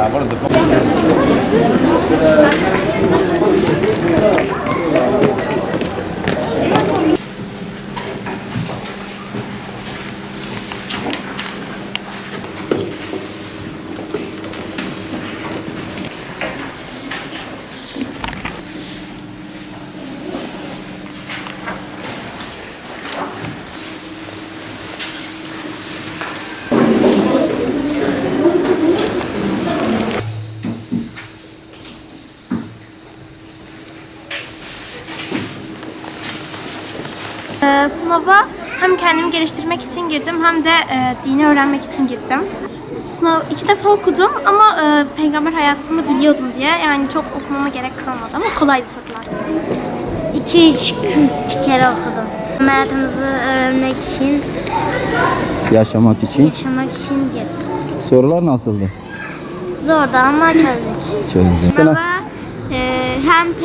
আবার Ee, sınava hem kendimi geliştirmek için girdim hem de e, dini öğrenmek için girdim. Sınav iki defa okudum ama e, peygamber hayatını biliyordum diye yani çok okumama gerek kalmadı ama kolaydı sorular. İki üç iki kere okudum. Hayatımızı öğrenmek için, Yaşamak için. yaşamak için girdim. Sorular nasıldı? Zordu ama çözdük. Çözdüm. Sınava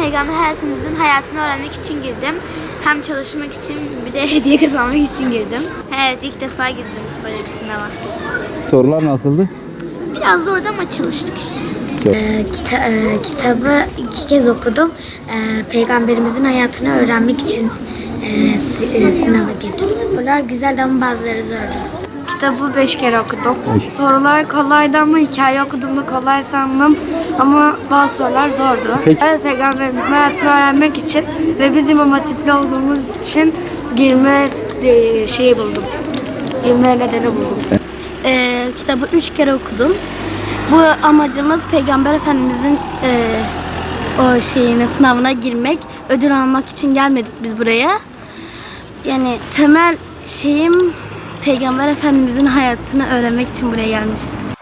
Peygamber hayatımızın hayatını öğrenmek için girdim. Hem çalışmak için bir de hediye kazanmak için girdim. Evet ilk defa girdim böyle bir sınava. sorular nasıldı? Biraz zordu ama çalıştık işte. Ee, kita- e, kitabı iki kez okudum. Ee, Peygamberimizin hayatını öğrenmek için e, si- e, sınava girdim. Sorular güzeldi ama bazıları zordu. Kitabı beş kere okudum. Beş. Sorular kolaydı ama hikaye okuduğumda kolay sandım ama bazı sorular zordu. Peki. Evet peygamberimizin hayatını öğrenmek için ve biz imam hatipli olduğumuz için girme e, şeyi buldum. Girme nedeni buldum. Ee, kitabı üç kere okudum. Bu amacımız Peygamber Efendimizin e, o şeyine sınavına girmek, ödül almak için gelmedik biz buraya. Yani temel şeyim Peygamber Efendimizin hayatını öğrenmek için buraya gelmişiz.